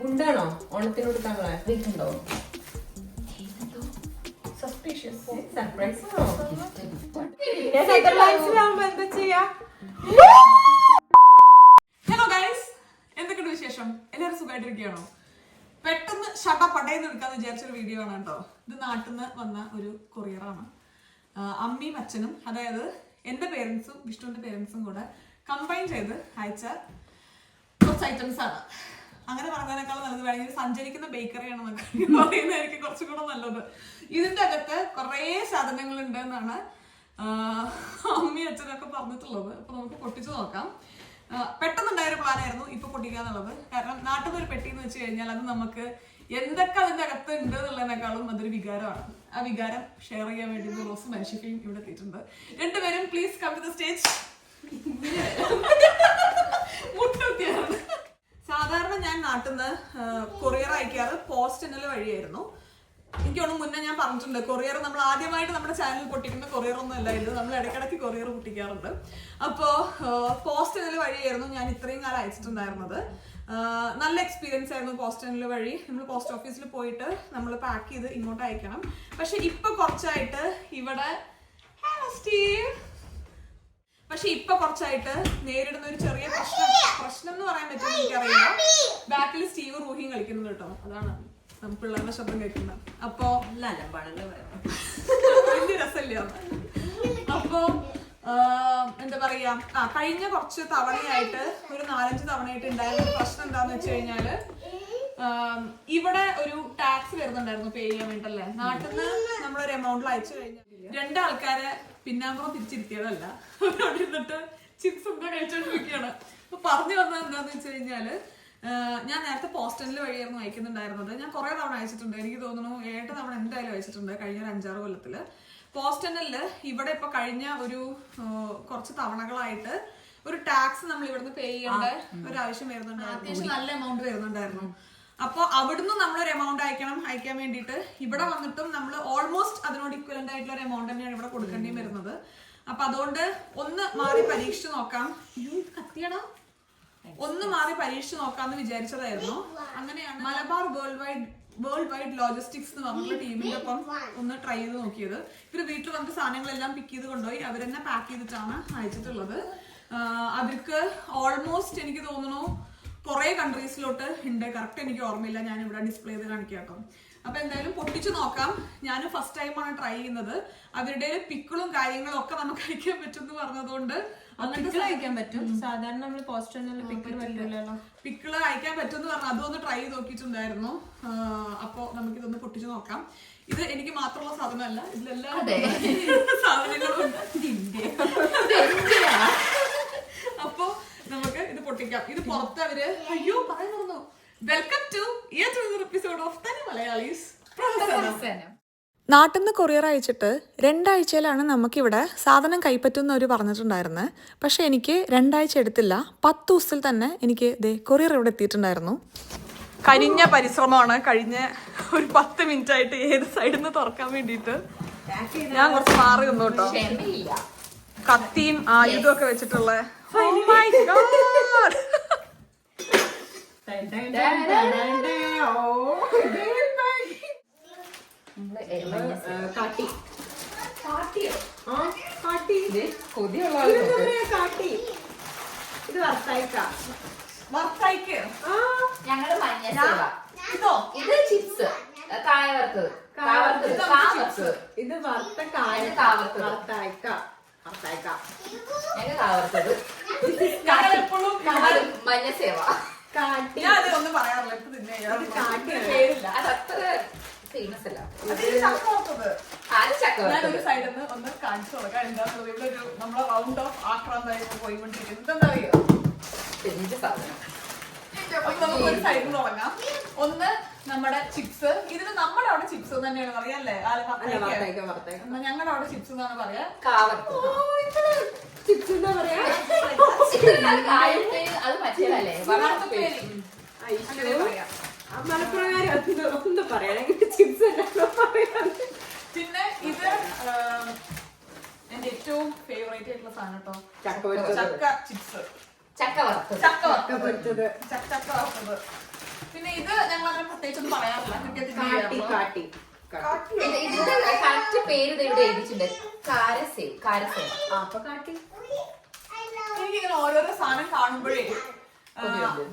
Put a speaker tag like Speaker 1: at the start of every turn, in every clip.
Speaker 1: മുണ്ടാണോ? ഓണത്തിന് കൊടുക്കാനുള്ള വീട്ടുണ്ടോ സർപ്രൈസ്
Speaker 2: എന്താ ചെയ്യാ? ഹലോ ഗൈസ് എന്തൊക്കെയുണ്ട് വിശേഷം? എല്ലാവരും സുഖമായിട്ടിരിക്കുകയാണോ? പെട്ടെന്ന് ഷട്ട പടയെന്ന് എടുക്കാന്ന് വിചാരിച്ചൊരു വീഡിയോ ആണ് കേട്ടോ. ഇത് നാട്ടിൽ നിന്ന് വന്ന ഒരു കൊറിയറാണ് അമ്മയും അച്ഛനും അതായത് എന്റെ പേരൻസും വിഷ്ണുവിന്റെ പേരൻസും കൂടെ കമ്പൈൻ ചെയ്ത് അയച്ച കുറച്ച് ഐറ്റംസ് ആണ്. അങ്ങനെ പറഞ്ഞതിനേക്കാൾ നല്ലത് വേണമെങ്കിൽ സഞ്ചരിക്കുന്ന ബേക്കറിയാണ് നമുക്ക് കുറച്ചും കൂടെ നല്ലത്. ഇതിന്റെ അകത്ത് കുറേ സാധനങ്ങൾ ഉണ്ട് എന്നാണ് അമ്മയും അച്ഛനൊക്കെ പറഞ്ഞിട്ടുള്ളത്. അപ്പൊ നമുക്ക് പൊട്ടിച്ചു നോക്കാം. പെട്ടെന്നുണ്ടായൊരു പ്ലാനായിരുന്നു ഇപ്പൊ പൊട്ടിക്കുക എന്നുള്ളത്. കാരണം നാട്ടിൽ ഒരു പെട്ടി എന്ന് വെച്ച് കഴിഞ്ഞാൽ അത് നമുക്ക് എന്തൊക്കെ അതിന്റെ അകത്ത് ഉണ്ട് എന്നുള്ളതിനേക്കാളും അതൊരു വികാരമാണ്. ആ വികാരം ഷെയർ ചെയ്യാൻ വേണ്ടി റോസ് മനുഷ്യഫയും ഇവിടെ എത്തിയിട്ടുണ്ട് രണ്ടുപേരും please come to the stage സാധാരണ ഞാൻ നാട്ടിൽ നിന്ന് കൊറിയർ അയക്കാറ് പോസ്റ്റിനൽ വഴിയായിരുന്നു. എനിക്ക് തോന്നുന്നു മുന്നേ ഞാൻ പറഞ്ഞിട്ടുണ്ട് കൊറിയർ നമ്മൾ ആദ്യമായിട്ട് നമ്മുടെ ചാനൽ പൊട്ടിക്കുന്ന കൊറിയർ ഒന്നും അല്ലായിരുന്നു നമ്മൾ ഇടയ്ക്കിടയ്ക്ക് കൊറിയർ പൊട്ടിക്കാറുണ്ട്. അപ്പോൾ പോസ്റ്റനൽ വഴിയായിരുന്നു ഞാൻ ഇത്രയും കാലം അയച്ചിട്ടുണ്ടായിരുന്നത്. നല്ല എക്സ്പീരിയൻസ് ആയിരുന്നു പോസ്റ്റനൽ വഴി. നമ്മൾ പോസ്റ്റ് ഓഫീസിൽ പോയിട്ട് നമ്മൾ പാക്ക് ചെയ്ത് ഇങ്ങോട്ട് അയക്കണം. പക്ഷെ ഇപ്പൊ കുറച്ചായിട്ട് ഇവിടെ. പക്ഷെ ഇപ്പൊ കുറച്ചായിട്ട് നേരിടുന്ന ഒരു ചെറിയ പ്രശ്നം പ്രശ്നം എന്ന് പറയാൻ പറ്റും എനിക്കറിയില്ല. ബാക്കിൽ സ്റ്റീവ് റൂഹിയും കളിക്കുന്നുണ്ട് കേട്ടോ. അതാണ് നമുക്ക് പിള്ളേരുടെ ശബ്ദം കേൾക്കുന്നത്. അപ്പോ വലിയ രസമില്ല അപ്പോ എന്താ പറയാ ആ കഴിഞ്ഞ കുറച്ച് തവണയായിട്ട് ഒരു നാലഞ്ച് തവണയായിട്ട് ഉണ്ടായിരുന്ന ഒരു പ്രശ്നം എന്താന്ന് വെച്ച് കഴിഞ്ഞാൽ ഇവിടെ ഒരു ടാക്സ് വരുന്നുണ്ടായിരുന്നു പേ ചെയ്യാൻ വേണ്ടല്ലേ നാട്ടിൽ നിന്ന് നമ്മളൊരു എമൗണ്ടിൽ അയച്ചു കഴിഞ്ഞാൽ രണ്ടാൾക്കാരെ പിന്നാമ്പുറം തിരിച്ചിരുത്തിയതല്ല അവിടെ ഇരുന്നിട്ട് ചിപ്സ് ഒക്കെ കഴിച്ചോണ്ടിരിക്കുകയാണ് അപ്പൊ പറഞ്ഞു വന്നത് എന്താന്ന് വെച്ച് കഴിഞ്ഞാൽ ഞാൻ നേരത്തെ പോസ്റ്റലിൽ വഴിയായിരുന്നു അയക്കുന്നുണ്ടായിരുന്നത്. ഞാൻ കുറെ തവണ അയച്ചിട്ടുണ്ട്. എനിക്ക് തോന്നുന്നു ഏട്ട് തവണ എന്തായാലും അയച്ചിട്ടുണ്ട് കഴിഞ്ഞ ഒരു അഞ്ചാറ് കൊല്ലത്തിൽ. പോസ്റ്റലിൽ ഇവിടെ ഇപ്പൊ കഴിഞ്ഞ ഒരു കുറച്ച് തവണകളായിട്ട് ഒരു ടാക്സ് നമ്മൾ ഇവിടുന്ന് പേ ചെയ്യേണ്ട ഒരു ആവശ്യം വരുന്നുണ്ടായിരുന്നു. അത്യാവശ്യം നല്ല എമൗണ്ട് വരുന്നുണ്ടായിരുന്നു. അപ്പൊ അവിടുന്ന് നമ്മൾ ഒരു എമൗണ്ട് അയക്കണം അയക്കാൻ വേണ്ടിയിട്ട്. ഇവിടെ വന്നിട്ടും നമ്മൾ ഓൾമോസ്റ്റ് അതിനോട് ഇക്വലന്റ് ആയിട്ടുള്ള ഒരു എമൗണ്ട് തന്നെയാണ് ഇവിടെ കൊടുക്കേണ്ടി വരുന്നത്. അപ്പൊ അതുകൊണ്ട് ഒന്ന് മാറി പരീക്ഷിച്ച് നോക്കാം. കത്തിയണം? ഒന്ന് മാറി പരീക്ഷിച്ച് നോക്കാന്ന് വിചാരിച്ചതായിരുന്നു. അങ്ങനെയാണ് Malabar world wide world wide logistics എന്ന് പറഞ്ഞിട്ടുള്ള ടീമിന്റെ ഒപ്പം ഒന്ന് ട്രൈ ചെയ്ത് നോക്കിയത്. ഇവർ വീട്ടിൽ വന്നിട്ട് സാധനങ്ങളെല്ലാം പിക്ക് ചെയ്ത് കൊണ്ടുപോയി. അവരെന്നെ പാക്ക് ചെയ്തിട്ടാണ് അയച്ചിട്ടുള്ളത്. അവർക്ക് ഓൾമോസ്റ്റ് എനിക്ക് തോന്നുന്നു കുറെ കൺട്രീസിലോട്ട് ഉണ്ട്. കറക്റ്റ് എനിക്ക് ഓർമ്മയില്ല. ഞാൻ ഇവിടെ ഡിസ്പ്ലേ ചെയ്ത് കാണിക്കാം കേട്ടോ അപ്പൊ എന്തായാലും പൊട്ടിച്ചു നോക്കാം. ഞാൻ ഫസ്റ്റ് ടൈമാണ് ട്രൈ ചെയ്യുന്നത്. അവരുടെ പിക്കിളും കാര്യങ്ങളും ഒക്കെ നമുക്ക് കഴിക്കാൻ പറ്റും എന്ന് പറഞ്ഞതുകൊണ്ട്
Speaker 1: അയക്കാൻ പറ്റും. സാധാരണ നമ്മൾ പറ്റില്ലല്ലോ
Speaker 2: പിക്കിൾ അയക്കാൻ പറ്റുമെന്ന് പറഞ്ഞു അതൊന്ന് ട്രൈ ചെയ്ത് നോക്കിയിട്ടുണ്ടായിരുന്നു. അപ്പോ നമുക്ക് നമുക്കിതൊന്ന് പൊട്ടിച്ചു നോക്കാം. ഇത് എനിക്ക് മാത്രമുള്ള സാധനമല്ല. ഇതിലെല്ലാം സാധനങ്ങളും ഉണ്ട്. അപ്പൊ നമുക്ക് ഇത് പൊട്ടിക്കാം. ഇത് പുറത്ത് അവർ അയ്യോ പറയാൻ മറന്നു. വെൽക്കം ടു ഏറ്റവും എപ്പിസോഡ് ഓഫ് തനി മലയാളീസ്
Speaker 3: നാട്ടിൽ നിന്ന് കൊറിയർ അയച്ചിട്ട് രണ്ടാഴ്ചയിലാണ് നമുക്കിവിടെ സാധനം കൈപ്പറ്റുമെന്ന് അവർ പറഞ്ഞിട്ടുണ്ടായിരുന്നത് പക്ഷേ എനിക്ക് രണ്ടാഴ്ച എടുത്തില്ല. പത്ത് ദിവസത്തിൽ തന്നെ എനിക്ക് ദേ കൊറിയർ ഇവിടെ എത്തിയിട്ടുണ്ടായിരുന്നു.
Speaker 2: കരിഞ്ഞ പരിശ്രമമാണ്. കഴിഞ്ഞ ഒരു പത്ത് മിനിറ്റ് ആയിട്ട് ഏത് സൈഡിൽ നിന്ന് തുറക്കാൻ വേണ്ടിയിട്ട്. ഞാൻ കുറച്ച് മാറി നിന്നു കേട്ടോ. കത്തിയും ആയുധവും ഒക്കെ വെച്ചിട്ടുള്ള Oh my God.
Speaker 1: കാട്ടി. കൊതിയുള്ള
Speaker 2: കാട്ടി.
Speaker 1: ഇത് വറുത്തയക്കാം.
Speaker 2: വറുത്തയക്ക്.
Speaker 4: ഞങ്ങൾ മഞ്ഞ.
Speaker 2: ഇതോ?
Speaker 4: ഇത് ചിപ്സ്. കായ വറുത്തത്
Speaker 1: ഇത് വറുത്ത കായ
Speaker 4: ഇത് കാ വറുത്തത്
Speaker 1: വറുത്തയക്ക. വറുത്തയക്ക
Speaker 4: ഞങ്ങൾ കാ വറുത്തത്
Speaker 2: ഞങ്ങൾ എപ്പോഴും
Speaker 4: അത് മഞ്ഞ സേവ.
Speaker 1: കാട്ടി
Speaker 2: ഞാൻ ഒന്നും പറയാറില്ല. ഇപ്പൊ തിന്നെ.
Speaker 1: കാട്ടി
Speaker 2: പേരില്ല
Speaker 4: അത് അത്ര ഫേമസ് അല്ല.
Speaker 2: അത് ചക്ക ഒരു സൈഡിൽ നിന്ന് ഒന്ന് കാണിച്ചു കൊടുക്കാം. എന്താണെന്നുള്ളത് ഇവിടെ ഒരു നമ്മളെ റൗണ്ട് ഓഫ് ആക്രാന്തായിട്ട് പോയിക്കൊണ്ടിരിക്കുന്നത് എന്താ അറിയോ
Speaker 4: തെഞ്ഞിന്റെ സാധനം?
Speaker 2: അപ്പൊ നമുക്ക് ഒരു സൈഡിൽ നിന്ന് തുടങ്ങാം. ഒന്ന് നമ്മുടെ ചിപ്സ് ഇതിന് നമ്മുടെ അവിടെ ചിപ്സ് തന്നെയാണ് പറയാ അല്ലേ? എന്നാ ഞങ്ങളുടെ അവിടെ ചിപ്സ് എന്നാണ് പറയാ?
Speaker 4: കാ വറുത്തത്
Speaker 1: ചിപ്സ് എന്താ പറയാ.
Speaker 4: അത് മറ്റേതല്ലേ
Speaker 1: പറയണെങ്കിൽ ചിപ്സ് അല്ലല്ലോ പറയുന്നത്
Speaker 2: പിന്നെ ഇത് എന്റെ ഏറ്റവും ഫേവറേറ്റ് ആയിട്ടുള്ള സാധനം കേട്ടോ.
Speaker 1: ചക്ക
Speaker 2: ചിപ്സ്.
Speaker 4: ചക്ക വറുത്തത്.
Speaker 2: ചക്ക വറുത്തത്. ചക്ക വറുത്തത്. പിന്നെ ഇത് ഞങ്ങൾ അങ്ങനെ പ്രത്യേകിച്ചൊന്നും പറയാറില്ല. ക്രിക്കറ്റ്
Speaker 1: കാട്ടി കാട്ടി. കാട്ടി.
Speaker 4: ഇത് ഇതിന്റെ കറക്റ്റ് പേര് ദേ ഇവിടെ എഴുതിയിട്ടുണ്ട്. കാരസേവ് കാരസേവ്
Speaker 1: ആ, അപ്പൊ കാട്ടി.
Speaker 2: എനിക്കിങ്ങനെ ഓരോരോ സാധനം കാണുമ്പോഴേ ആ,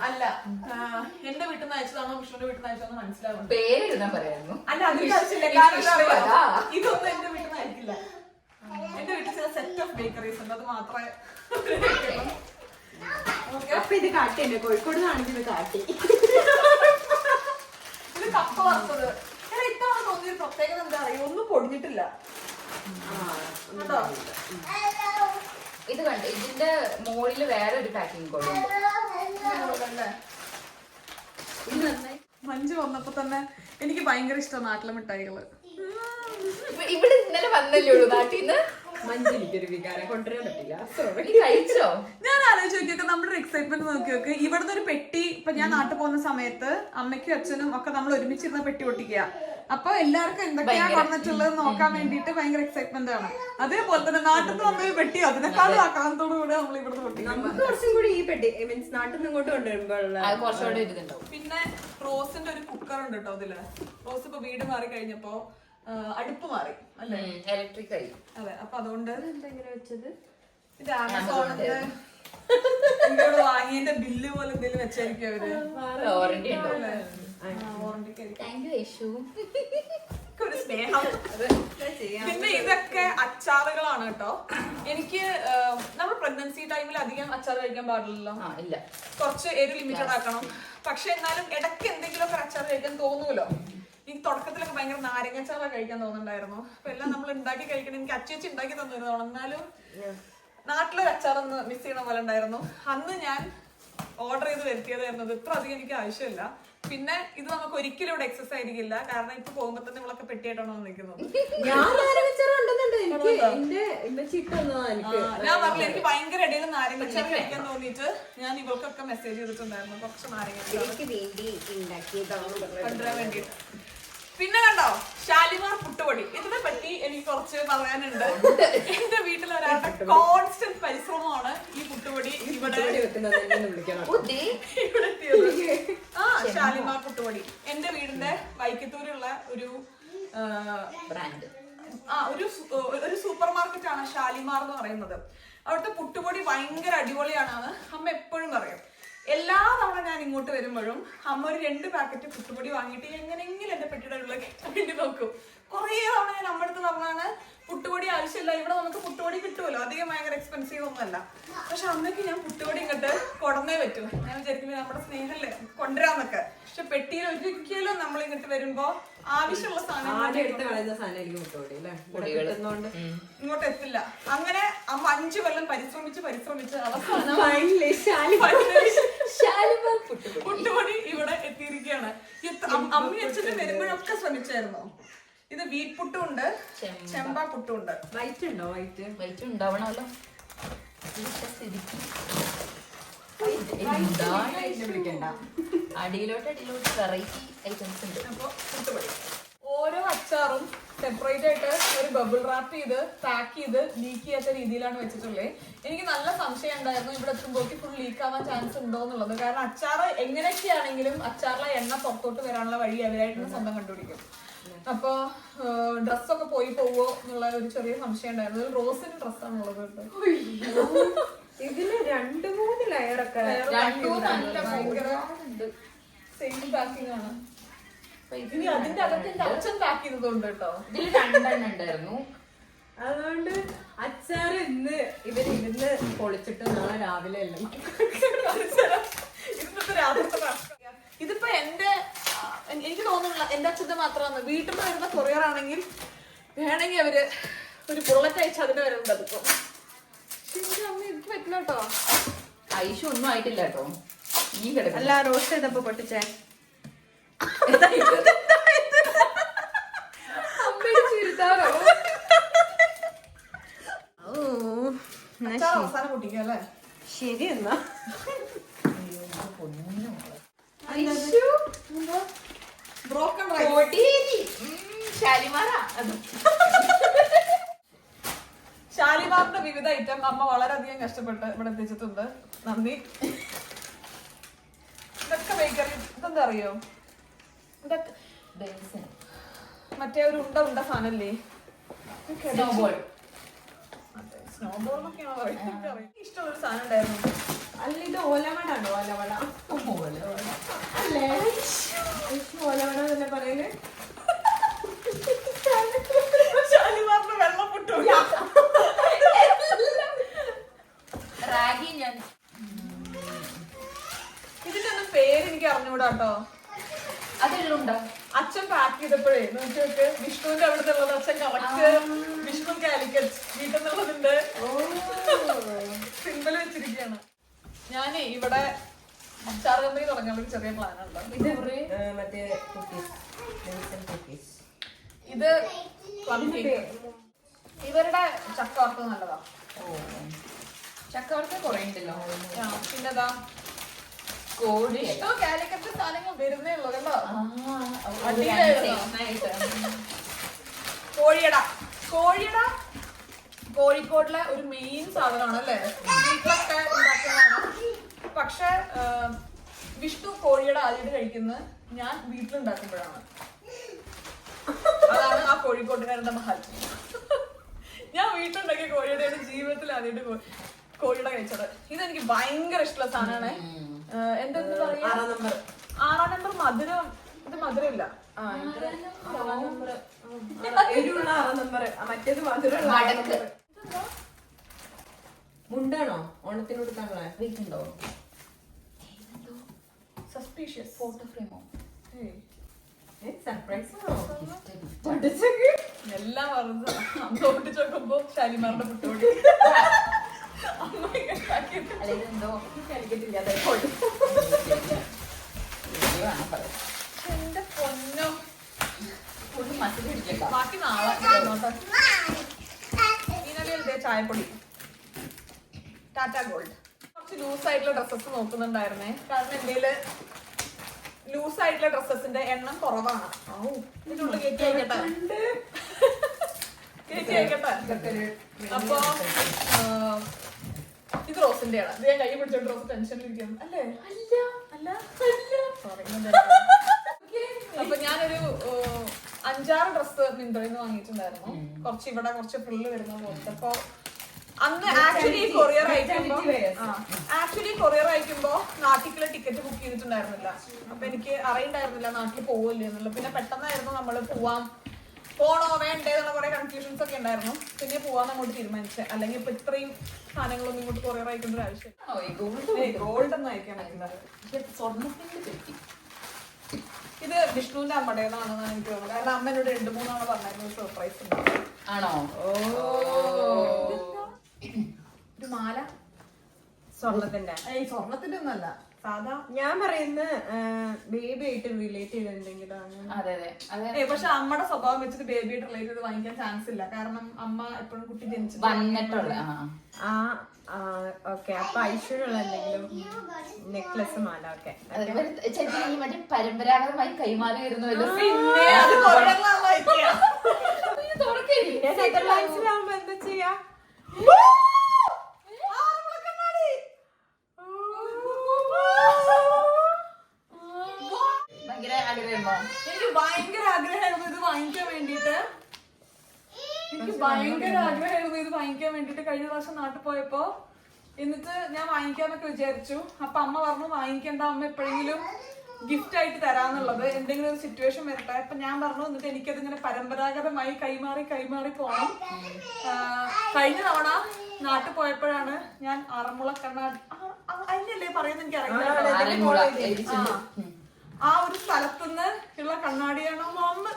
Speaker 2: അല്ല ആ, എന്റെ വീട്ടിൽ നിന്ന് അയച്ചതാണോ വിഷ്ണുവിന്റെ വീട്ടിൽ നിന്ന് അയച്ചതാണോ മനസ്സിലാവും
Speaker 4: പേര് എഴുതാൻ പറയായിരുന്നു.
Speaker 2: അല്ല അതിന്റെ ആവശ്യമില്ല കാരണം എന്താ അറിയോ? ഇതൊന്നും എന്റെ വീട്ടിൽ നിന്ന് അയക്കില്ല. എന്റെ വീട്ടിൽ ചില സെറ്റ് ഓഫ് ബേക്കറീസ് ഉണ്ട് അത് മാത്രമേ ഓക്കെ.
Speaker 1: അപ്പൊ ഇത് കാട്ടി തന്നെ കോഴിക്കോട് കാണിച്ചത് കാട്ടി.
Speaker 2: ഇത് കപ്പ വറുത്തത്. എടാ, ഇത്തവണ തോന്നിയൊരു പ്രത്യേകത എന്താ അറിയോ? ഒന്നും പൊടിഞ്ഞിട്ടില്ല. കേട്ടോ
Speaker 4: ഇത് കണ്ട് ഇതിന്റെ മുകളിൽ വേറെ ഒരു പാക്കിംഗ്?
Speaker 2: മഞ്ജു വന്നപ്പോ തന്നെ എനിക്ക് ഭയങ്കര ഇഷ്ടമാണ് നാട്ടിലെ മിഠായികൾ.
Speaker 4: ഇവ- ഇവിടെ ഇന്നലെ വന്നല്ലേ ഉള്ളൂ നാട്ടിൽ നിന്ന്
Speaker 1: മഞ്ചിരിക്കൊരു വികാരം കൊണ്ടുവരാൻ പറ്റില്ല. സോറി
Speaker 4: നീ കഴിച്ചോ?
Speaker 2: ഞാൻ ആലോചിച്ച് നോക്കിയൊക്കെ നമ്മുടെ ഒരു എക്സൈറ്റ്മെന്റ് നോക്കി നോക്ക് ഇവിടുന്ന് ഒരു പെട്ടി ഇപ്പൊ ഞാൻ നാട്ടിൽ പോകുന്ന സമയത്ത് അമ്മയ്ക്കും അച്ഛനും ഒക്കെ നമ്മൾ ഒരുമിച്ചിരുന്ന പെട്ടി ഒട്ടിക്കുക അപ്പൊ എല്ലാവർക്കും എന്തൊക്കെയാ വന്നിട്ടുള്ളത് നോക്കാൻ വേണ്ടിയിട്ട് ഭയങ്കര എക്സൈറ്റ്മെന്റ് ആണ്. അതേപോലെ തന്നെ നാട്ടിൽ നിന്ന് വന്നൊരു പെട്ടി അതിനേക്കാളും ആക്രാന്തോടു കൂടെ നമ്മൾ ഇവിടുന്ന് പൊട്ടിക്കും
Speaker 1: നമുക്ക് കുറച്ചും കൂടി ഈ പെട്ടി മീൻസ് നാട്ടിൽ നിന്ന് ഇങ്ങോട്ട് കൊണ്ടുവരുമ്പോഴുള്ള
Speaker 4: അത് കുറച്ചുകൂടെ ഒരു
Speaker 2: പിന്നെ റോസിന്റെ ഒരു കുക്കർ ഉണ്ട് കേട്ടോ അതിൽ. റോസ് ഇപ്പൊ വീട് മാറി കഴിഞ്ഞപ്പോ അടുപ്പ് മാറി അല്ലേ?
Speaker 4: ഇലക്ട്രിക് ആയി.
Speaker 2: അതെ അപ്പൊ അതുകൊണ്ട്
Speaker 1: എന്തെങ്കിലും വെച്ചത്?
Speaker 2: ഇത് ആമസോണിന്റെ ഇങ്ങോട്ട് വാങ്ങിയതിന്റെ ബില്ല് പോലെ എന്തെങ്കിലും വെച്ചായിരിക്കും അവർ.
Speaker 4: വാറണ്ടി ഉണ്ടോ?
Speaker 2: വാറണ്ടിക്ക്
Speaker 4: താങ്ക് യു യേശു
Speaker 2: ഒരു സ്നേഹം. പിന്നെ ഇതൊക്കെ അച്ചാറുകളാണ് കേട്ടോ. എനിക്ക് നമ്മൾ പ്രഗ്നൻസി ടൈമിൽ അധികം അച്ചാർ കഴിക്കാൻ പാടില്ലല്ലോ.
Speaker 4: ആ ഇല്ല.
Speaker 2: കുറച്ച് എരി ലിമിറ്റഡ് ആക്കണം. പക്ഷെ എന്നാലും ഇടയ്ക്ക് എന്തെങ്കിലുമൊക്കെ അച്ചാർ കഴിക്കാൻ തോന്നൂലോ? ഈ തുടക്കത്തിലൊക്കെ ഭയങ്കര നാരങ്ങച്ചാറ കഴിക്കാൻ തോന്നുന്നുണ്ടായിരുന്നു. അപ്പൊ എല്ലാം നമ്മൾ ഉണ്ടാക്കി കഴിക്കണം. എനിക്ക് അച്ചേച്ചി ഉണ്ടാക്കി തന്നിരുന്നു. എന്നാലും നാട്ടിലൊരു അച്ചാറൊന്ന് മിസ് ചെയ്യണ പോലെ ഉണ്ടായിരുന്നു. അന്ന് ഞാൻ ഓർഡർ ചെയ്ത് വരുത്തിയതായിരുന്നു. ഇത്ര അധികം എനിക്ക് ആവശ്യമില്ല. പിന്നെ ഇത് നമുക്ക് ഒരിക്കലും ഇവിടെ എക്സസ് ആയിരിക്കില്ല. കാരണം ഇപ്പൊ പോകുമ്പോ തന്നെ ഇവളൊക്കെ പെട്ടിയായിട്ടാണ് നിൽക്കുന്നത്.
Speaker 1: ഞാൻ നാരങ്ങച്ചാറ് ഉണ്ടെന്നുണ്ട്. എനിക്ക് എന്റെ എനിക്ക്.
Speaker 2: ഞാൻ പറഞ്ഞില്ല എനിക്ക് ഭയങ്കര ഇടയിൽ നാരങ്ങച്ചാറ് കഴിക്കാൻ തോന്നിയിട്ട് ഞാൻ ഇവൾക്കൊക്കെ മെസ്സേജ് ചെയ്തിട്ടുണ്ടായിരുന്നു. കുറച്ച് നാരങ്ങ
Speaker 1: എനിക്ക് വേണ്ടി ഉണ്ടാക്കിയതാണ്.
Speaker 2: കൊണ്ടുവരാൻ വേണ്ടിയിട്ട്. പിന്നെ കണ്ടോ? ഷാലിമാർ പുട്ടുപൊടി. ഇതിനെ പറ്റി എനിക്ക് കുറച്ച് പറയാനുണ്ട്. എന്റെ വീട്ടിൽ ഒരാളുടെ കോൺസ്റ്റന്റ് പരിശ്രമമാണ് ഈ പുട്ടുപൊടി ഇവിടെ ഇവിടെ എത്തിയത്. ആ ഷാലിമാർ പുട്ടുപൊടി. എന്റെ വീടിന്റെ വൈക്കത്തൂരുള്ള ഒരു ആ,
Speaker 4: ബ്രാൻഡ്
Speaker 2: ആ ഒരു ഒരു സൂപ്പർ മാർക്കറ്റ് ആണ് ഷാലിമാർ എന്ന് പറയുന്നത്. അവിടുത്തെ പുട്ടുപൊടി ഭയങ്കര അടിപൊളിയാണെന്ന് അമ്മ എപ്പോഴും പറയും. എല്ലാ തവണ ഞാൻ ഇങ്ങോട്ട് വരുമ്പോഴും അമ്മ ഒരു രണ്ട് പാക്കറ്റ് പുട്ടുപൊടി വാങ്ങിയിട്ട് എങ്ങനെയെങ്കിലും എന്റെ പെട്ടിയുടെ ഉള്ളിൽ കയറ്റാൻ വേണ്ടി നോക്കും കുറേ തവണ ഞാൻ അമ്മ അടുത്ത് പറഞ്ഞാണ് പുട്ടുപൊടി ആവശ്യമില്ല ഇവിടെ നമുക്ക് പുട്ടുപൊടി കിട്ടുമല്ലോ. അധികം ഭയങ്കര എക്സ്പെൻസീവ് ഒന്നുമല്ല. പക്ഷെ അമ്മയ്ക്ക് ഞാൻ പുട്ടുപൊടി ഇങ്ങോട്ട് കൊടന്നേ പറ്റൂ. ഞാൻ വിചാരിക്കുന്നത് നമ്മുടെ സ്നേഹമല്ലേ കൊണ്ടുവരാന്നൊക്കെ പക്ഷെ പെട്ടിയിൽ ഒരിക്കലും നമ്മൾ ഇങ്ങോട്ട് വരുമ്പോ ആവശ്യമുള്ള സാധനം ഇങ്ങോട്ട് എത്തില്ല. അങ്ങനെ അമ്മ അഞ്ചു കൊല്ലം പരിശ്രമിച്ച് പരിശ്രമിച്ച് അവസാനം
Speaker 4: പുട്ടുപൊടി
Speaker 2: ഇവിടെ എത്തിയിരിക്കുകയാണ്. അമ്മി അച്ഛനും വരുമ്പോഴൊക്കെ ശ്രമിച്ചായിരുന്നു? ഇത് വീറ്റ് പുട്ടും ഉണ്ട്
Speaker 4: ചെമ്പ.
Speaker 2: പുട്ടും ഉണ്ട്
Speaker 1: വൈറ്റ്? ഉണ്ടോ വൈറ്റ്
Speaker 4: വൈറ്റ്
Speaker 1: ഉണ്ടാവണല്ലോ
Speaker 4: അടിയിലോട്ട് അടിയിലോട്ട് വെറൈറ്റി ഐറ്റംസ് ഉണ്ട്.
Speaker 2: അപ്പൊ പുട്ടുപൊടി. ഓരോ അച്ചാറും സെപ്പറേറ്റ് ആയിട്ട് ഒരു ബബിൾ റാപ്പ് ചെയ്ത് പാക്ക് ചെയ്ത് ലീക്ക് ചെയ്യാത്ത രീതിയിലാണ് വെച്ചിട്ടുള്ളത് എനിക്ക് നല്ല സംശയം ഉണ്ടായിരുന്നു ഇവിടെ എത്തുമ്പോഴേക്ക് ഫുൾ ലീക്ക് ആവാൻ ചാൻസ് ഉണ്ടോ എന്നുള്ളത്. കാരണം അച്ചാർ എങ്ങനെയൊക്കെയാണെങ്കിലും അച്ചാറിലെ എണ്ണ പുറത്തോട്ട് വരാനുള്ള വഴി അവരായിട്ട് തന്നെ സ്വന്തം കണ്ടുപിടിക്കും. അപ്പൊ ഡ്രസ്സൊക്കെ പോയി പോവോ എന്നുള്ള ഒരു ചെറിയ സംശയം ഉണ്ടായിരുന്നു. റോസിന് ഡ്രസ്സാണുള്ളത്
Speaker 1: ഇതിൽ രണ്ട് മൂന്ന്
Speaker 4: ലെയറൊക്കെ
Speaker 2: സെയിം പാക്കിംഗ് ആണ്. ഇനി അതിന്റെ അകത്ത് എന്റെ അച്ഛൻ പാക്ക് ചെയ്തതുണ്ട് കേട്ടോ.
Speaker 4: ഇതിൽ രണ്ടെണ്ണം ഉണ്ടായിരുന്നു.
Speaker 1: അതുകൊണ്ട് അച്ചാർ ഇന്ന് ഇവർ ഇരുന്ന് പൊളിച്ചിട്ട് നാളെ രാവിലെ എല്ലാം
Speaker 2: ഇന്നത്തെ. ഇതിപ്പോ എന്റെ എനിക്ക് തോന്നുന്നില്ല എന്റെ അച്ഛൻ മാത്രമാണ്. വീട്ടിൽ നിന്ന് വരുന്ന കൊറിയർ ആണെങ്കിൽ വേണമെങ്കിൽ അവർ ഒരു ബുള്ളറ്റ് അയച്ച് അതിന് വരുന്നുണ്ട് അതിപ്പോ പക്ഷെ അമ്മ ഇത് പറ്റില്ല കേട്ടോ.
Speaker 4: ഐഷ ഒന്നും ആയിട്ടില്ല കേട്ടോ. നീ കിടക്കും.
Speaker 1: അല്ല റോസ്റ്റ് ചെയ്തപ്പോ പൊട്ടിച്ചേ.
Speaker 2: ഷാലിമാറിന്റെ വിവിധ ഐറ്റം അമ്മ വളരെയധികം കഷ്ടപ്പെട്ട് ഇവിടെ എത്തിച്ചിട്ടുണ്ട്. നന്ദി. ഇതൊക്കെ ബേക്കറി ഇതെന്താ അറിയോ? ഇതൊക്കെ മറ്റേ ഒരു ഉണ്ട ഉണ്ട സാധനല്ലേ?
Speaker 4: സ്നോബോൾ
Speaker 2: സ്നോബോൾ എന്നൊക്കെയാണോ. ഇഷ്ടമുള്ളൊരു സാധനം ഉണ്ടായിരുന്നു.
Speaker 1: അല്ല ഇത് ഓലവടാണോ ഓലവട. അല്ലേ? ഓലവട എന്നല്ലേ പറയുന്നത്
Speaker 2: ഷാലിമാറിന്റെ വെള്ളപ്പൊട്ടു
Speaker 4: റാഗി ഞാൻ
Speaker 2: ഇതിന്റെ ഒന്നും പേര് എനിക്ക് അറിഞ്ഞൂടാ കേട്ടോ
Speaker 4: അതിലുണ്ടോ
Speaker 2: അച്ഛൻ പാക്ക് ചെയ്തപ്പോഴേ നോക്കി നോക്ക് വിഷ്ണുവിന്റെ അവിടെ ഉള്ളത് അച്ഛൻ കറക്റ്റ് വിഷ്ണു കാലിക്കറ്റ് വീട്ടിൽ നിന്നുള്ളതിന്റെ സിമ്പിൾ വെച്ചിരിക്കുകയാണ് ഞാനേ ഇവിടെ അച്ചാർ കമ്പനി തുടങ്ങാൻ ഒരു ചെറിയ പ്ലാൻ ഉണ്ട്.
Speaker 1: ഇത് മറ്റേ കുക്കീസ് കുക്കീസ്
Speaker 2: ഇത്. ഇവരുടെ ചക്ക വറുത്തത് നല്ലതാ.
Speaker 4: ചക്കവർക്ക് കുറെ ഉണ്ടല്ലോ.
Speaker 2: പിന്നെ പിന്നെതാ?
Speaker 4: കോഴി.
Speaker 2: സാധനങ്ങൾ വരുന്നേ ഉള്ളൂ കേട്ടോ. കോഴിയട. കോഴിയട കോഴിക്കോടിലെ ഒരു മെയിൻ സാധനമാണ് അല്ലേ വീട്ടിലൊക്കെ ഉണ്ടാക്കുന്നതാണ്. പക്ഷെ വിഷ്ണു കോഴിയുടെ ആദ്യമായിട്ട് കഴിക്കുന്നത് ഞാൻ വീട്ടിലുണ്ടാക്കുമ്പോഴാണ്. അതാണ് ആ കോഴിക്കോട്ടുകാരുടെ മഹൽ. ഞാൻ വീട്ടിലുണ്ടാക്കിയ കോഴിയുടെ ജീവിതത്തിൽ ആദ്യമായിട്ട് കോഴിയുടെ കഴിച്ചത്. ഇതെനിക്ക് ഭയങ്കര ഇഷ്ടമുള്ള സാധനമാണ്. എന്തെന്ന് പറയാ?
Speaker 1: ആറാം നമ്പർ.
Speaker 2: ആറാം നമ്പർ മധുരം. ഇത് മധുരമില്ല.
Speaker 1: ആറാം നമ്പർ. എരിവുള്ള ആറാം നമ്പർ മറ്റേത് മധുരമുള്ള ആറാം
Speaker 4: മടക്ക്.
Speaker 1: നമ്പർ മുണ്ടാണോ? ഓണത്തിന് കൊടുക്കാനുള്ള
Speaker 4: വീട്ടുണ്ടോ
Speaker 2: സസ്പീഷ്യസ്
Speaker 4: ഫോട്ടോ ഫ്രെയിമോ
Speaker 1: സർപ്രൈസ്
Speaker 2: എല്ലാം പറഞ്ഞു അമ്മ ഒട്ടിച്ച് ശാലിമാറിന്റെ ഷാലിമാറിന്റെ പുട്ടോടി അമ്മ ഇങ്ങനെ ഉണ്ടാക്കിയത്.
Speaker 4: അല്ല ഇതെന്തോ
Speaker 1: കളിക്കത്തില്ലാതെ
Speaker 2: എന്റെ പൊന്നോ.
Speaker 4: ഫുള്ള് മസിൽ പിടിക്കട്ടോ
Speaker 2: ബാക്കി നാളെ ഇന്നലെ ചായപ്പൊടി. ടാറ്റ ഗോൾഡ്. കുറച്ച് ലൂസ് ആയിട്ടുള്ള ഡ്രസ്സസ് നോക്കുന്നുണ്ടായിരുന്നേ. കാരണം എന്റെ ലൂസ് ആയിട്ടുള്ള ഡ്രസ്സസിന്റെ എണ്ണം കുറവാണ്. ഇതിനുള്ളിൽ കയറ്റി അയക്കട്ടെ കയറ്റി അയക്കട്ടെ അപ്പൊ ഇത് റോസിന്റെ ആണ് ഞാൻ കൈ പിടിച്ചോണ്ട് റോസ് ടെൻഷനിലിരിക്കും അല്ലേ? അല്ല. അല്ല? അല്ല. അപ്പൊ ഞാനൊരു അഞ്ചാറ് ഡ്രസ് മിന്ത്രയിൽ നിന്ന് വാങ്ങിയിട്ടുണ്ടായിരുന്നു. കുറച്ച് ഇവിടെ കുറച്ച് ഫ്രില്ല് വരുന്ന പോലത്തെ. അപ്പൊ അന്ന് ആക്ച്വലി കൊറിയർ അയക്കുമ്പോ ആക്ച്വലി കൊറിയർ അയക്കുമ്പോ നാട്ടിക്കുള്ള ടിക്കറ്റ് ബുക്ക് ചെയ്തിട്ടുണ്ടായിരുന്നില്ല. അപ്പൊ എനിക്ക് അറിയണ്ടായിരുന്നില്ല നാട്ടിൽ പോവില്ല എന്നുള്ളത് പിന്നെ പെട്ടെന്നായിരുന്നു നമ്മൾ പോവാം പോണോ വേണ്ടേ എന്നുള്ള കുറെ കൺഫ്യൂഷൻസ് ഒക്കെ ഉണ്ടായിരുന്നു. പിന്നെ പോവാൻ അങ്ങോട്ട് തീരുമാനിച്ചത് അല്ലെങ്കിൽ ഇപ്പൊ ഇത്രയും സാധനങ്ങളൊന്നും ഇങ്ങോട്ട് കുറെ അയക്കേണ്ട ഒരു ആവശ്യം ഗോൾഡ് ഒന്നും അയക്കാൻ പറ്റില്ല.
Speaker 4: സ്വർണത്തിന്റെ പെട്ടി.
Speaker 2: ഇത് വിഷ്ണുവിന്റെ അമ്മയുടേതാണെന്നാണ് എനിക്ക് തോന്നുന്നത്. കാരണം അമ്മ എന്നോട് രണ്ടു മൂന്നാണ് പറഞ്ഞായിരുന്നു സർപ്രൈസ് ഉണ്ട്.
Speaker 4: ആണോ?
Speaker 2: ഒരു മാല.
Speaker 1: സ്വർണത്തിന്റെ
Speaker 2: ഈ സ്വർണത്തിന്റെ ഒന്നല്ല സാധാ
Speaker 1: ഞാൻ പറയുന്ന ബേബി ആയിട്ട് റിലേറ്റ് ചെയ്ത് എന്തെങ്കിലും
Speaker 4: അതെ. അതെ.
Speaker 2: പക്ഷെ അമ്മയുടെ സ്വഭാവം വെച്ചിട്ട് ബേബി ആയിട്ട് റിലേറ്റ് ചെയ്ത് വാങ്ങിക്കാൻ ചാൻസ് ഇല്ല. കാരണം അമ്മ എപ്പോഴും കുട്ടി ജനിച്ചു
Speaker 4: വന്നിട്ടുള്ള ആ.
Speaker 1: ഓക്കെ. അപ്പൊ ഐശ്വര്യമുള്ള എന്തെങ്കിലും നെക്ലസ് മാല ഓക്കെ.
Speaker 4: മറ്റേ പരമ്പരാഗതമായി കൈമാറി
Speaker 1: നെതർലാൻഡ്സിലാവുമ്പോ എന്താ ചെയ്യാ
Speaker 2: ആറന്മുളക്കണ്ണാടി.
Speaker 4: ഭയങ്കര ആഗ്രഹമോ
Speaker 2: എനിക്ക് ഭയങ്കര ആഗ്രഹമായിരുന്നു ഇത് വാങ്ങിക്കാൻ വേണ്ടിട്ട് എനിക്ക് ഭയങ്കര ആഗ്രഹമായിരുന്നു ഇത് വാങ്ങിക്കാൻ വേണ്ടിട്ട് കഴിഞ്ഞ പ്രാവശ്യം നാട്ടിൽ പോയപ്പോ എന്നിട്ട് ഞാൻ വാങ്ങിക്കാന്നൊക്കെ വിചാരിച്ചു. അപ്പൊ അമ്മ പറഞ്ഞു വാങ്ങിക്കേണ്ട അമ്മ എപ്പോഴെങ്കിലും ഗിഫ്റ്റ് ആയിട്ട് തരാന്നുള്ളത് എന്തെങ്കിലും ഒരു സിറ്റുവേഷൻ വരട്ടെ. അപ്പൊ ഞാൻ പറഞ്ഞു എന്നിട്ട് എനിക്കത് ഇങ്ങനെ പരമ്പരാഗതമായി കൈമാറി കൈമാറി പോകണം കഴിഞ്ഞ തവണ നാട്ടിൽ പോയപ്പോഴാണ് ഞാൻ ആറന്മുള കണ്ണാടി അതിനല്ലേ പറയുന്നത്? എനിക്ക് അറിയില്ല. ആ ഒരു സ്ഥലത്തുനിന്ന് ഉള്ള കണ്ണാടിയാണോ
Speaker 4: മമ്മ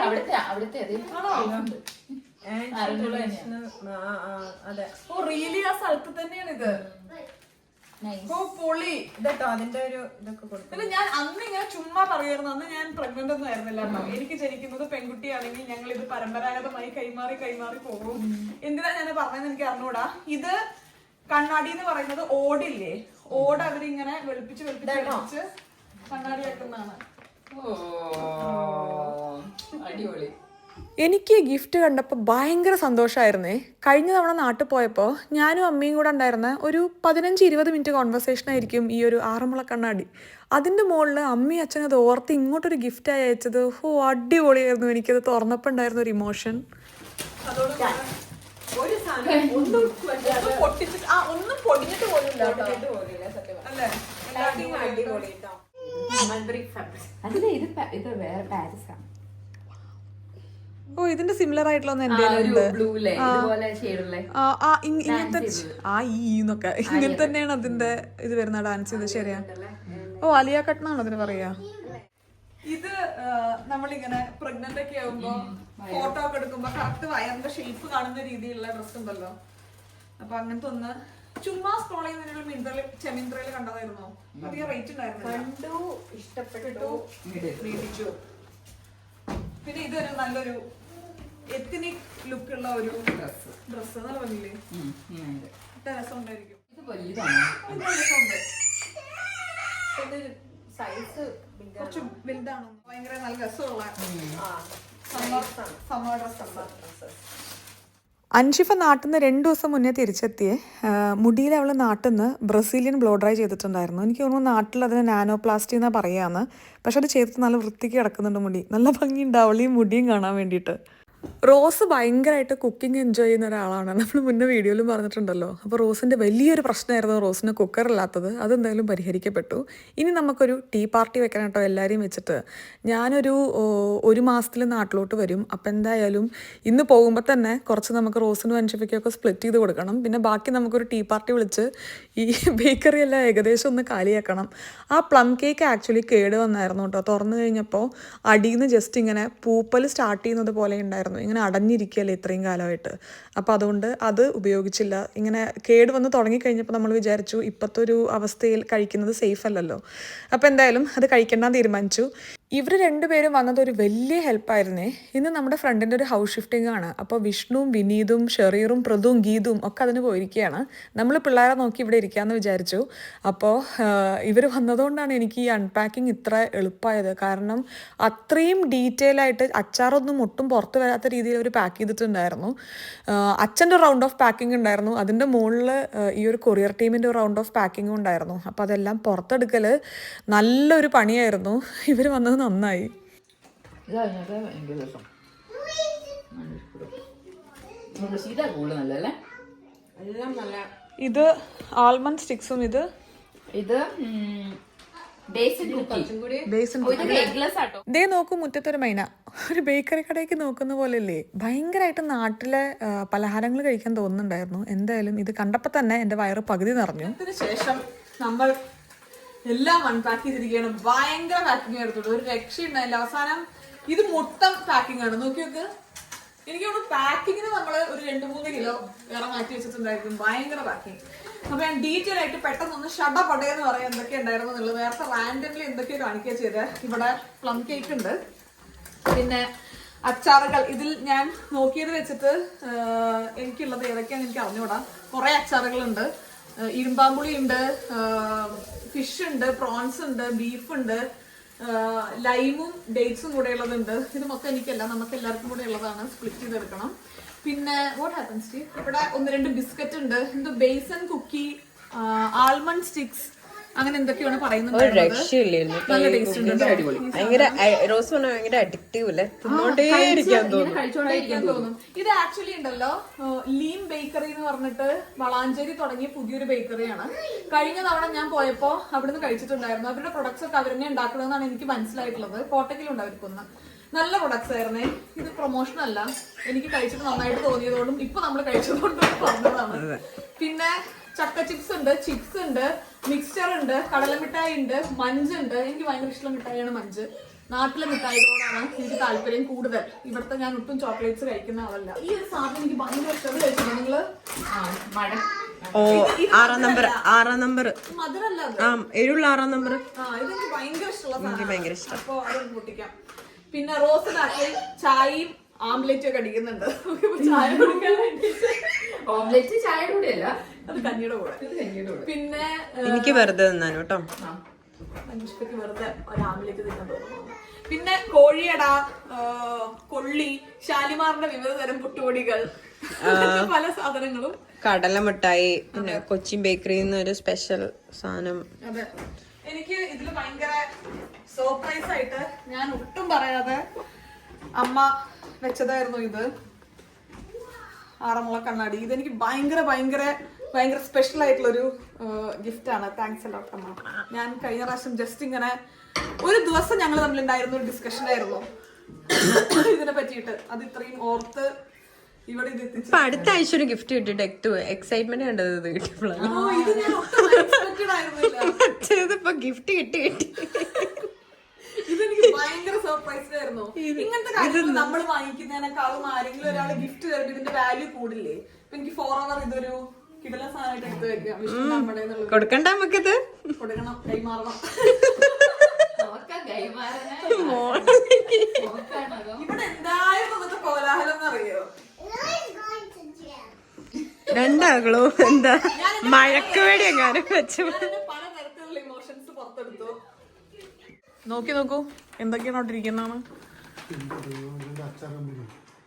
Speaker 4: അവിടുത്തെ അവിടുത്തെ അതെ.
Speaker 2: ഓ റിയലി ആ സ്ഥലത്ത് തന്നെയാണ് ഇത് ഓ പൊളി.
Speaker 1: ഇതട്ടോ അതിന്റെ ഒരു ഇതൊക്കെ
Speaker 2: പിന്നെ ഞാൻ അന്ന് ഇങ്ങനെ ചുമ്മാ പറയായിരുന്നു അന്ന് ഞാൻ പ്രഗ്നന്റ് ഒന്നും ആയിരുന്നില്ല കേട്ടോ. എനിക്ക് ജനിക്കുന്നത് പെൺകുട്ടിയാണെങ്കിൽ ഞങ്ങൾ ഇത് പരമ്പരാഗതമായി കൈമാറി കൈമാറി പോകും. എന്തിനാ ഞാൻ പറഞ്ഞതെന്ന് എനിക്ക് അറിഞ്ഞൂടാ. ഇത് കണ്ണാടി എന്ന് പറയുന്നത് ഓടില്ലേ? ഓട് അവരിങ്ങനെ വെളുപ്പിച്ച് വെളുപ്പിച്ച് വെളുപ്പിച്ച് കണ്ണാടി വെക്കുന്നതാണ്.
Speaker 4: ഓ അടിപൊളി.
Speaker 3: എനിക്ക് ഈ ഗിഫ്റ്റ് കണ്ടപ്പോൾ ഭയങ്കര സന്തോഷമായിരുന്നേ കഴിഞ്ഞ തവണ നാട്ടിൽ പോയപ്പോൾ ഞാനും അമ്മയും കൂടെ ഉണ്ടായിരുന്ന ഒരു പതിനഞ്ച് ഇരുപത് മിനിറ്റ് കോൺവെർസേഷൻ ആയിരിക്കും ഈ ഒരു ആറന്മുള കണ്ണാടി. അതിന്റെ മുകളിൽ അമ്മയും അച്ഛനും അത് ഓർത്ത് ഇങ്ങോട്ടൊരു ഗിഫ്റ്റായി അയച്ചത്. ഓ അടിപൊളിയായിരുന്നു. എനിക്കത് തുറന്നപ്പോൾ ഉണ്ടായിരുന്ന ഒരു ഇമോഷൻ
Speaker 1: ഒരു സാധനം ഒന്നും
Speaker 2: ഒന്ന് പൊട്ടിച്ചിട്ട് ആ ഒന്നും പൊടിഞ്ഞിട്ട്
Speaker 1: പോലും
Speaker 2: അല്ലേ?
Speaker 1: അടിപൊളി.
Speaker 4: അതിൽ ഇത് പ- ഇത് വേറെ പാരീസാണ്
Speaker 3: ഓ ഇതിന്റെ സിമിലർ ആയിട്ടുള്ള ഒന്ന്
Speaker 4: ഒരു
Speaker 3: ഉണ്ട്.
Speaker 4: ബ്ലൂ ഇതുപോലെ ഷെയ്ഡുള്ള
Speaker 3: ആ ആ, ഇങ്- ഇങ്ങനത്തെ ആ ഈ എന്നൊക്കെ. ഇങ്ങനെ തന്നെയാണ് അതിന്റെ ഇത് വരുന്ന ഡാൻസ് ചെയ്ത് ശരിയാ. ഓ അലിയ കട്ട്നാണോ അതിന് പറയാ?
Speaker 2: ഇത് നമ്മളിങ്ങനെ പ്രഗ്നന്റ് ഒക്കെ ആവുമ്പോ ഫോട്ടോ ഒക്കെ എടുക്കുമ്പോ കറക്റ്റ് വയറിന്റെ ഷേപ്പ് കാണുന്ന രീതിയിലുള്ള ഡ്രസ് ഉണ്ടല്ലോ. അപ്പൊ അങ്ങനത്തെ ഒന്ന് ചുമ്മാ സ്ക്രോൾ ചെയ്യുന്നതിനുള്ള മിന്ത്രയിൽ ചെമിന്ത്രയിൽ കണ്ടതായിരുന്നോ? അധികം റേറ്റ് ഉണ്ടായിരുന്നു
Speaker 1: കണ്ടു ഇഷ്ടപ്പെട്ടു.
Speaker 2: മേടിച്ചു പിന്നെ ഇതൊരു നല്ലൊരു എത്തിനിക് ലുക്ക് ഉള്ള ഒരു ഡ്രസ് ഡ്രസ് നല്ല ഭംഗിയില്ലേ ഇട്ട രസം ഉണ്ടായിരിക്കും
Speaker 4: ഇത് വലുതാണോ
Speaker 1: സൈസ്
Speaker 2: കുറച്ച് വലുതാണ്. ഭയങ്കര നല്ല രസമുള്ള സമ്മർ സമ്മർ ഡ്രസ്
Speaker 3: അൻഷിഫ നാട്ടിൽ നിന്ന് രണ്ട് ദിവസം മുന്നേ തിരിച്ചെത്തിയേ. മുടിയിൽ അവൾ നാട്ടിൽ നിന്ന് ബ്രസീലിയൻ ബ്ലോ ഡ്രൈ ചെയ്തിട്ടുണ്ടായിരുന്നു. എനിക്ക് തോന്നുന്നു നാട്ടിൽ അതിന് നാനോ പ്ലാസ്റ്റി എന്നാണ് പറയുകയാണ് പക്ഷെ അത് ചെയ്തിട്ട് നല്ല വൃത്തിക്ക് കിടക്കുന്നുണ്ട് മുടി. നല്ല ഭംഗിയുണ്ട് അവളെയും മുടിയും കാണാൻ വേണ്ടിയിട്ട്. റോസ് ഭയങ്കരമായിട്ട് കുക്കിംഗ് എൻജോയ് ചെയ്യുന്ന ഒരാളാണ്. നമ്മൾ മുന്നേ വീഡിയോയിലും പറഞ്ഞിട്ടുണ്ടല്ലോ. അപ്പോൾ റോസിന്റെ വലിയൊരു പ്രശ്നമായിരുന്നു റോസിന് കുക്കറില്ലാത്തത് അതെന്തായാലും പരിഹരിക്കപ്പെട്ടു. ഇനി നമുക്കൊരു ടീ പാർട്ടി വെക്കണം കേട്ടോ എല്ലാവരെയും വെച്ചിട്ട് ഞാനൊരു ഒരു മാസത്തിൽ നാട്ടിലോട്ട് വരും. അപ്പം എന്തായാലും ഇന്ന് പോകുമ്പോൾ തന്നെ കുറച്ച് നമുക്ക് റോസിനും അൻഷിഫയ്ക്കൊക്കെ സ്പ്ലിറ്റ് ചെയ്ത് കൊടുക്കണം. പിന്നെ ബാക്കി നമുക്കൊരു ടീ പാർട്ടി വിളിച്ച് ഈ ബേക്കറി എല്ലാം ഏകദേശം ഒന്ന് കാലിയാക്കണം. ആ പ്ലം കേക്ക് ആക്ച്വലി കേട് വന്നായിരുന്നു കേട്ടോ. തുറന്നു കഴിഞ്ഞപ്പോൾ അടിയിൽ നിന്ന് ജസ്റ്റ് ഇങ്ങനെ പൂപ്പൽ സ്റ്റാർട്ട് ചെയ്യുന്നത് പോലെ ഉണ്ടായിരുന്നു. ഇങ്ങനെ അടഞ്ഞിരിക്കുകയല്ലേ ഇത്രയും കാലമായിട്ട്. അപ്പോൾ അതുകൊണ്ട് അത് ഉപയോഗിച്ചില്ല. ഇങ്ങനെ കേട് വന്ന് തുടങ്ങിക്കഴിഞ്ഞപ്പോൾ നമ്മൾ വിചാരിച്ചു ഇപ്പോഴത്തെ ഒരു അവസ്ഥയിൽ കഴിക്കുന്നത് സേഫ് അല്ലല്ലോ. അപ്പോൾ എന്തായാലും അത് കഴിക്കണ്ടെന്ന് തീരുമാനിച്ചു. ഇവർ രണ്ടുപേരും വന്നത് ഒരു വലിയ ഹെൽപ്പായിരുന്നേ. ഇന്ന് നമ്മുടെ ഫ്രണ്ടിന്റെ ഒരു ഹൗസ് ഷിഫ്റ്റിംഗ് ആണ്. അപ്പോൾ വിഷ്ണുവും വിനീതും ഷെറീറും പ്രതും ഗീതും ഒക്കെ അതിന് പോയിരിക്കുകയാണ്. നമ്മൾ പിള്ളേരെ നോക്കി ഇവിടെ ഇരിക്കാമെന്ന് വിചാരിച്ചു. അപ്പോൾ ഇവർ വന്നതുകൊണ്ടാണ് എനിക്ക് ഈ അൺപാക്കിംഗ് ഇത്ര എളുപ്പമായത് കാരണം അത്രയും ഡീറ്റെയിൽ ആയിട്ട് അച്ചാറൊന്നും ഒട്ടും പുറത്ത് വരാത്ത രീതിയിൽ അവർ പാക്ക് ചെയ്തിട്ടുണ്ടായിരുന്നു. അച്ഛന്റെ റൗണ്ട് ഓഫ് പാക്കിംഗ് ഉണ്ടായിരുന്നു. അതിന്റെ മുകളിൽ ഈ ഒരു കൊറിയർ ടീമിന്റെ റൗണ്ട് ഓഫ് പാക്കിങ്ങും ഉണ്ടായിരുന്നു. അപ്പോൾ അതെല്ലാം പുറത്തെടുക്കൽ നല്ലൊരു പണിയായിരുന്നു. ഇവർ വന്നത് നന്നായി.
Speaker 4: ഇത്
Speaker 3: ആൽമണ്ട് സ്റ്റിക്സും ഇത്.
Speaker 4: ഇത്
Speaker 3: ദേ നോക്കൂ മുറ്റത്തൊരു മൈന. ഒരു ബേക്കറി കടയ്ക്ക് നോക്കുന്ന പോലെയല്ലേ. ഭയങ്കരമായിട്ട് നാട്ടിലെ പലഹാരങ്ങൾ കഴിക്കാൻ തോന്നുന്നുണ്ടായിരുന്നു. എന്തായാലും ഇത് കണ്ടപ്പോൾ തന്നെ എന്റെ വയറ് പകുതി നിറഞ്ഞു.
Speaker 2: ശേഷം നമ്മൾ എല്ലാം അൺപാക്ക് ചെയ്തിരിക്കുകയാണ്. ഭയങ്കര പാക്കിംഗ് ആയിരുന്നു ഒരു രക്ഷയുണ്ടായില്ല. അവസാനം ഇത് മൊത്തം പാക്കിംഗ് ആണ്. നോക്കി നോക്ക്. എനിക്ക് തോന്നുന്നു പാക്കിങ്ങിന് നമ്മൾ ഒരു രണ്ട് മൂന്ന് കിലോ വേറെ മാറ്റി വെച്ചിട്ടുണ്ടായിരിക്കും. ഭയങ്കര പാക്കിംഗ് അപ്പൊ ഞാൻ ഡീറ്റെയിൽ ആയിട്ട് പെട്ടെന്ന് ഒന്ന് ഷട പടയെന്ന് പറയാൻ എന്തൊക്കെ ഉണ്ടായിരുന്നു എന്നുള്ളത്. നേരത്തെ റാൻഡംലി എന്തൊക്കെ കാണിക്കുക ചെയ്ത്. ഇവിടെ പ്ലം കേക്ക് ഉണ്ട്. പിന്നെ അച്ചാറുകൾ. ഇതിൽ ഞാൻ നോക്കിയത് വെച്ചിട്ട് എനിക്കുള്ളത് ഏതൊക്കെയാണെന്ന് എനിക്ക് അറിഞ്ഞുകൂടാ. കുറെ അച്ചാറുകളുണ്ട്. ഇരുമ്പാമ്പുളി ഉണ്ട് ഫിഷ് ഉണ്ട് പ്രോൺസ് ഉണ്ട് ബീഫ് ഉണ്ട് ലൈമും ഡേറ്റ്സും കൂടെ ഉള്ളതുണ്ട് ഇത് മൊത്തം എനിക്കല്ല നമുക്ക് എല്ലാവർക്കും കൂടെ ഉള്ളതാണ്. സ്പ്ലിറ്റ് ചെയ്തെടുക്കണം. പിന്നെ വാട്ട് ഹാപ്പൻസ് ഇവിടെ ഒന്ന് രണ്ട് ബിസ്ക്കറ്റ് ഉണ്ട്. എന്തോ? ബേസൺ കുക്കി ആൽമണ്ട് സ്റ്റിക്സ് അങ്ങനെ എന്തൊക്കെയാണ് പറയുന്നത്
Speaker 5: രക്ഷയില്ലായിരുന്നു.
Speaker 2: നല്ല ടേസ്റ്റ് ഉണ്ട് അടിപൊളി.
Speaker 5: ഭയങ്കര റോസ് പറഞ്ഞ ഭയങ്കര അഡിക്റ്റീവ് അല്ലേ? തിന്നോണ്ടേ ഇരിക്കാൻ തോന്നും.
Speaker 2: കഴിക്കാൻ തോന്നും. ഇത് ആക്ച്വലി ഉണ്ടല്ലോ ലീം ബേക്കറി എന്ന് പറഞ്ഞിട്ട് വളാഞ്ചേരി തുടങ്ങിയ പുതിയൊരു ബേക്കറിയാണ് കഴിഞ്ഞ തവണ ഞാൻ പോയപ്പോ അവിടുന്ന് കഴിച്ചിട്ടുണ്ടായിരുന്നു. അവരുടെ പ്രൊഡക്ട്സ് ഒക്കെ അവരെന്നെ ഉണ്ടാക്കണമെന്നാണ് എനിക്ക് മനസ്സിലായിട്ടുള്ളത്. കോട്ടക്കിലുണ്ട് അവർക്കൊന്ന് നല്ല പ്രൊഡക്ട്സ് ആയിരുന്നേ. ഇത് പ്രൊമോഷൻ അല്ല. എനിക്ക് കഴിച്ചിട്ട് നന്നായിട്ട് തോന്നിയതുകൊണ്ടും ഇപ്പൊ നമ്മൾ കഴിച്ചതുകൊണ്ടും പറഞ്ഞതാണ്. പിന്നെ ചക്ക ചിപ്സ് ഉണ്ട് ചിപ്സ് ഉണ്ട് മിക്സ്ചർ ഉണ്ട് കടലമിഠായി ഉണ്ട് മഞ്ച് ഉണ്ട്. എനിക്ക് ഭയങ്കര ഇഷ്ടമുള്ള മിഠായിയാണ് മഞ്ച്. നാട്ടിലെ മിഠായികളോടാണ് എനിക്ക് താല്പര്യം കൂടുതൽ. ഇവിടുത്തെ ഞാൻ ഒട്ടും ചോക്ലേറ്റ്സ് കഴിക്കുന്ന ആളല്ല. ഈ ഒരു സാധനം എനിക്ക് ഭയങ്കര ഇഷ്ടമുള്ള കഴിച്ചിട്ടുണ്ട്
Speaker 4: നിങ്ങൾ മഴ
Speaker 5: ഓ ആറാം നമ്പർ ആറാം നമ്പർ. ആ എഴുള്ള ആറാം നമ്പർ.
Speaker 2: ആ ഇതെനിക്ക് ഭയങ്കര ഇഷ്ടമുള്ള സാധനം
Speaker 5: ഭയങ്കര ഇഷ്ടം.
Speaker 2: അപ്പൊ അതൊന്ന് പൊട്ടിക്കാം. പിന്നെ റോസ് നാട്ടിൽ ചായയും ആംലെറ്റും ഒക്കെ അടിക്കുന്നുണ്ട്. ചായ കുടിക്കാൻ
Speaker 4: ഓംലെറ്റ് ചായ കൂടെ അല്ല
Speaker 2: അത് കഞ്ഞിയുടെ കൂടെ. പിന്നെ
Speaker 5: എനിക്ക് വെറുതെ തിന്നാൻ കേട്ടോ.
Speaker 2: അനുഷ്കയ്ക്ക് വെറുതെ ഒരു ആംലെറ്റ് തിന്നാൻ തോന്നുന്നു. പിന്നെ കോഴിയട കൊള്ളി ശാലിമാറിന്റെ വിവിധ തരം പുട്ടുപൊടികൾ. പല സാധനങ്ങളും.
Speaker 5: കടല മിഠായി പിന്നെ കൊച്ചിൻ ബേക്കറി നിന്ന് ഒരു സ്പെഷ്യൽ സാധനം.
Speaker 2: അതെ. എനിക്ക് ഇതിൽ ഭയങ്കര സർപ്രൈസ് ആയിട്ട് ഞാൻ ഒട്ടും പറയാതെ അമ്മ വെച്ചതായിരുന്നു ഇത്. ആറന്മുള കണ്ണാടി. ഇതെനിക്ക് ഭയങ്കര ഭയങ്കര ഭയങ്കര സ്പെഷ്യൽ ആയിട്ടുള്ളൊരു ഗിഫ്റ്റ് ആണ്. താങ്ക്സ് അലോട്ട് അമ്മ. ഞാൻ കഴിഞ്ഞ പ്രാവശ്യം ജസ്റ്റ് ഇങ്ങനെ ഒരു ദിവസം ഞങ്ങൾ തമ്മിലുണ്ടായിരുന്ന ഒരു ഡിസ്കഷൻ ആയിരുന്നു. ഇതിനെ പറ്റിയിട്ട്. അത് ഇത്രയും ഓർത്ത് ഇവിടെ ഇത് എത്തിച്ചു
Speaker 5: ഇപ്പൊ അടുത്ത ആഴ്ച ഒരു ഗിഫ്റ്റ് കിട്ടിട്ട് എക്ടു എക്സൈറ്റ്മെന്റ് കണ്ടത് ഇത് കിട്ടിയപ്പോഴാണ്.
Speaker 2: ഓ, ഇത് ഞാൻ ഒട്ടും എക്സ്പെക്റ്റഡ് ആയിരുന്നില്ല.
Speaker 5: മറ്റേതിപ്പോ ഗിഫ്റ്റ് കിട്ടി കിട്ടി.
Speaker 2: ഇതെനിക്ക് ഭയങ്കര സർപ്രൈസ് ആയിരുന്നു. ഇങ്ങനത്തെ കാര്യങ്ങൾ നമ്മൾ വാങ്ങിക്കുന്നതിനേക്കാളും ആരെങ്കിലും ഒരാൾ ഗിഫ്റ്റ് തരുമ്പോൾ ഇതിന്റെ വാല്യൂ കൂടില്ലേ? ഇപ്പൊ എനിക്ക് ഫോർ അവർ ഇതൊരു കിടല സാധനമായിട്ട് എടുത്ത് വിഷ്ണു നമ്മുടെ
Speaker 5: കൊടുക്കണ്ട നമുക്കിത്
Speaker 2: കൊടുക്കണം. കൈമാറണം.
Speaker 4: നോക്കാം കൈമാറനെ നോക്കാണതോ
Speaker 2: ഇവിടെ എന്തായാലും നമുക്ക് കോലാഹലം എന്നറിയോ?
Speaker 5: രണ്ടാകളോ എന്താ? മഴക്ക് വേണ്ടി എങ്ങാനും വെച്ചു.
Speaker 2: പല തരത്തിലുള്ള ഇമോഷൻസ് പുറത്തെടുത്തു. നോക്കി നോക്കൂ. എന്തൊക്കെയാണ് അവിടെ ഇരിക്കുന്നതാണ്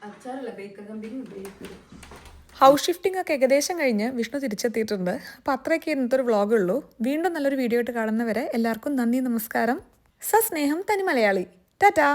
Speaker 4: അച്ചാറല്ല baker company bakery.
Speaker 3: House shifting ഒക്കെ ഏകദേശം കഴിഞ്ഞ് വിഷ്ണു തിരിച്ചെത്തിയിട്ടുണ്ട്. അപ്പോൾ അത്രയൊക്കെ ഇന്നത്തെ ഒരു വ്ളോഗ് ഉള്ളൂ. വീണ്ടും നല്ലൊരു വീഡിയോ ആയിട്ട് കാണുന്നവരെ എല്ലാവർക്കും നന്ദി നമസ്കാരം. സസ്നേഹം തനി മലയാളി. ടാറ്റാ.